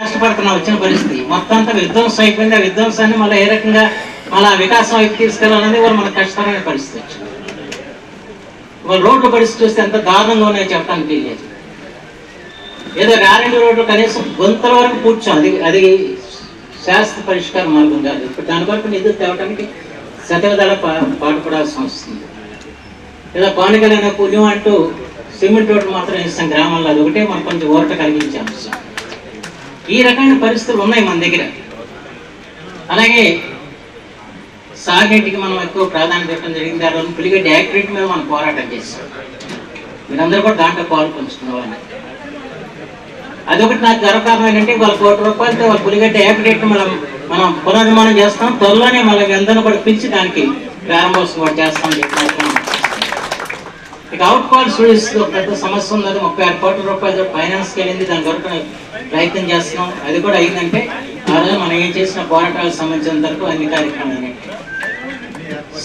కష్టపడుతున్నాం వచ్చిన పరిస్థితి. మొత్తం అంతా విధ్వంసం అయిపోయింది. ఆ విధ్వంసాన్ని మళ్ళీ ఏ రకంగా మళ్ళీ వికాసం వైపు తీసుకెళ్ళాలనేది వాళ్ళు మనకు కష్టమైన పరిస్థితి వచ్చింది. ఇవాళ రోడ్ల పరిస్థితి చూస్తే ఎంత దారుణంగా ఉన్నాయో చెప్పడానికి లేదు ఏదో రారెండు రోడ్లు కనీసం గుంతల వరకు కూర్చోం. అది అది శాస్త్ర పరిష్కార మార్గం కాదు. ఇప్పుడు దాని వరకు నిధులు తేవడానికి శతవిధాల పా పాటుపడాల్సి వస్తుంది ఏదో పానకలైన పుణ్యం అంటూ సిమెంట్ రోడ్డు మాత్రం ఇస్తాం గ్రామాల్లో. అది ఒకటే మనం కొంచెం ఓరట కలిగించే అంశం. ఈ రకమైన పరిస్థితులు ఉన్నాయి మన దగ్గర. అలాగే సాగేటికి మనం ఎక్కువ ప్రాధాన్యత ఇవ్వడం జరిగింది. దాని పులిగడ్డ యాక్టివిటీ మీద మనం పోరాటం చేస్తాం. మీరందరూ కూడా దాంట్లో పాలు పంచుకున్న అదొకటి నాకు గర్వకారణం ఏంటంటే వాళ్ళ కోటి రూపాయలతో వాళ్ళ పులిగడ్డ యాక్టివిటీ మనం మనం పునర్నిర్మాణం చేస్తాం. త్వరలోనే మన అందరూ కూడా పిలిచి దానికి ప్రారంభోత్సవం కూడా చేస్తాం చెప్పి ఇక అవుట్ కాల్ స్టూడెంట్స్ పెద్ద సమస్య ఉంది ముప్పై ఆరు కోట్ల రూపాయలు ఫైనాన్స్కి వెళ్ళింది దాని కొరకు ప్రయత్నం చేస్తున్నాం. అది కూడా అయిందంటే ఆ రోజు మనం ఏం చేసిన పోరాటాలకు సంబంధించిన వరకు అన్ని కార్యక్రమాలు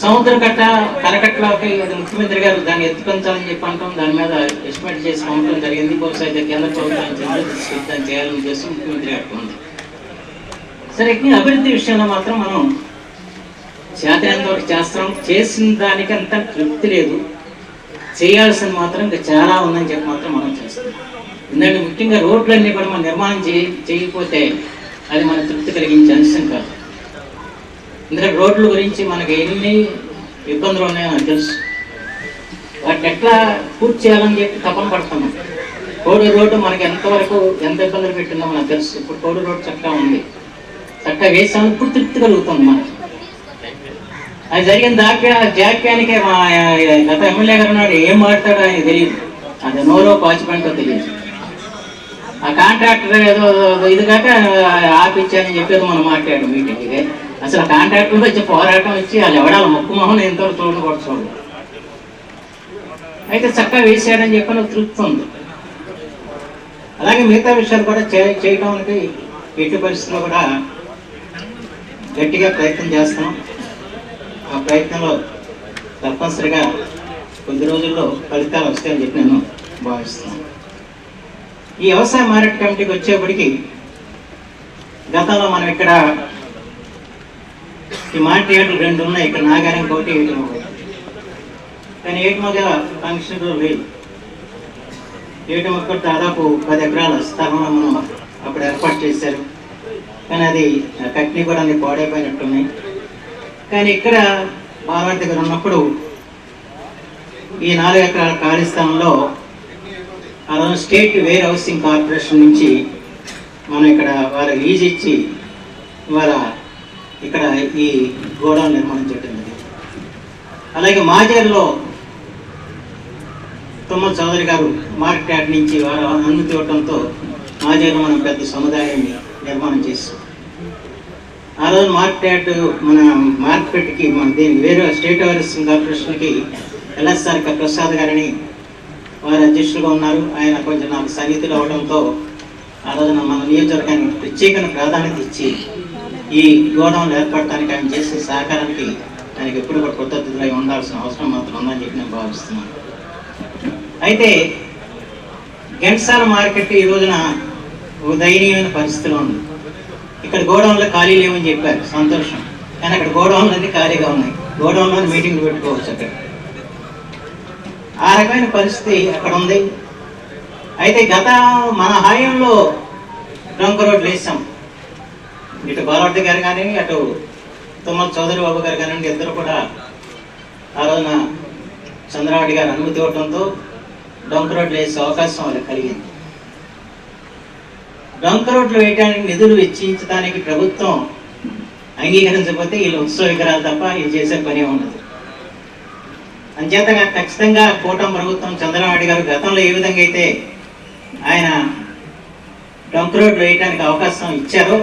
సముద్ర కట్ట కరకట్టలోకి ముఖ్యమంత్రి గారు దాన్ని ఎత్తుకొంచాలని చెప్పి అంటాం. దాని మీద ఎస్టిమేట్ చేసి పంపడం జరిగింది. బహుశా అయితే కేంద్ర ప్రభుత్వం చేయాలని చేసి ముఖ్యమంత్రి గారికి ఉంది. సరే ఈ అభివృద్ధి విషయంలో మాత్రం మనం చేతనంత వరకు చేస్తాం చేసిన దానికంత తృప్తి లేదు. చేయాల్సింది మాత్రం ఇంకా చాలా ఉందని చెప్పి మాత్రం మనం ఎందుకంటే ముఖ్యంగా రోడ్లన్నీ కూడా మనం నిర్మాణం చేయ చేయకపోతే అది మన తృప్తి కలిగించే అంశం కాదు. ఎందుకంటే రోడ్ల గురించి మనకి ఎన్ని ఇబ్బందులు ఉన్నాయో నాకు తెలుసు. వాటిని ఎట్లా పూర్తి చేయాలని చెప్పి తపన పడుతున్నాం కోడి రోడ్డు మనకి ఎంతవరకు ఎంత ఇబ్బందులు పెట్టిందో మనకు తెలుసు. ఇప్పుడు కోడి రోడ్డు చక్కగా ఉంది. చక్కగా వేసాము ఇప్పుడు తృప్తి కలుగుతుంది మనకి. అది జరిగిన దాక్య జాక్యానికే మా గత ఎమ్మెల్యే గారు ఉన్నాడు. ఏం మాట్లాడో ఆయన తెలియదు. అది నోరో పాచిపంటో తెలియదు. ఆ కాంట్రాక్టర్ ఏదో ఇది కాక ఆపించానని చెప్పేది మనం మాట్లాడాం మీటింగ్ ఇది అసలు ఆ కాంట్రాక్టర్ వచ్చి పోరాటం వచ్చి వాళ్ళు ఎవడాలి ముక్కు మొహం ఎంతవరకు చూడడం కూడా చూడదు అయితే చక్కగా వేసాడని చెప్పి నాకు తృప్తి ఉంది. అలాగే మిగతా విషయాలు కూడా చే చేయడానికి ఎట్టి పరిస్థితుల్లో కూడా గట్టిగా ప్రయత్నం చేస్తాం ఆ ప్రయత్నంలో తప్పనిసరిగా కొద్ది రోజుల్లో ఫలితాలు వస్తాయని చెప్పి నేను భావిస్తున్నాను. ఈ వ్యవసాయ మార్కెట్ కమిటీకి వచ్చేప్పటికి గతంలో మనం ఇక్కడ ఈ మార్కెట్ రెండు ఉన్నాయి ఇక్కడ నాగారం ఒకటి ఏటం కానీ ఏటమగ ఫంక్షన్ లేదు. ఏటమ ఒక్కటి దాదాపు పది ఎకరాల స్థలంలో మనం అప్పుడు ఏర్పాటు చేశారు. కానీ అది కట్నీ కూడా అన్ని పాడైపోయినట్టున్నాయి. కానీ ఇక్కడ బాలవాడి దగ్గర ఉన్నప్పుడు ఈ నాలుగు ఎకరాల ఖాళీ స్థలంలో ఆ రోజు స్టేట్ వేర్ హౌసింగ్ కార్పొరేషన్ నుంచి మనం ఇక్కడ వాళ్ళ లీజ్ ఇచ్చి ఇవాళ ఇక్కడ ఈ గోడౌన్ నిర్మాణం చేయడం జరిగింది. అలాగే మాజేరులో తుమ్మల చౌదరి గారు మార్కెట్ నుంచి వారు అనుమతి ఇవ్వడంతో మాజేరు మనం పెద్ద సముదాయాన్ని నిర్మాణం చేస్తాం ఆ రోజు మార్కెట్ మన మార్కెట్కి మన దీని వేరే స్టేట్ హౌసింగ్ కార్పొరేషన్కి ఎల్ఎస్ఆర్ ప్రసాద్ గారిని వారు అధ్యక్షులుగా ఉన్నారు. ఆయన కొంచెం నాకు సన్నిహితులు అవడంతో ఆ రోజున మన నియోజకవర్గానికి ప్రత్యేక ప్రాధాన్యత ఇచ్చి ఈ గోడౌన్లు ఏర్పడటానికి ఆయన చేసే సహకారానికి ఆయనకి ఎప్పుడు కూడా కృతజ్ఞతలై ఉండాల్సిన అవసరం మాత్రం ఉందని చెప్పి నేను భావిస్తున్నాను. అయితే గెంట్సాల మార్కెట్ ఈ రోజున ఒక దయనీయమైన పరిస్థితిలో ఉంది. ఇక్కడ గోడౌన్లో ఖాళీ లేవని చెప్పారు. సంతోషం. కానీ అక్కడ గోడౌన్లు అన్ని ఖాళీగా ఉన్నాయి. గోడౌన్లో మీటింగ్ పెట్టుకోవచ్చు అక్కడ. ఆ రకమైన పరిస్థితి అక్కడ ఉంది. అయితే గత మన హాయంలో డొంక రోడ్లు వేసాం ఇటు బాలవర్ధి గారు కానీ అటు తుమ్మల చౌదరి బాబు గారు కానివ్వండి ఇద్దరు కూడా ఆ రోజున చంద్రబాబు గారు అనుమతి ఇవ్వడంతో డొంక రోడ్లు వేసే అవకాశం వాళ్ళకి కలిగింది. డొంక రోడ్లు వేయడానికి నిధులు వెచ్చించడానికి ప్రభుత్వం అంగీకరించకపోతే వీళ్ళు ఉత్సవ విగ్రహాలు తప్ప ఇది చేసే పని ఉండదు అంచేత ఖచ్చితంగా కూటమి ప్రభుత్వం చంద్రబాబు గారు గతంలో ఏ విధంగా అయితే ఆయన డొంక రోడ్లు వేయడానికి అవకాశం ఇచ్చారో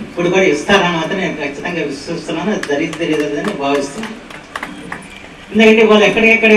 ఇప్పుడు కూడా ఇస్తారని మాత్రం నేను ఖచ్చితంగా విశ్వసిస్తున్నాను. దరిద్రదని భావిస్తున్నాను. ఎందుకంటే వాళ్ళు ఎక్కడికెక్కడ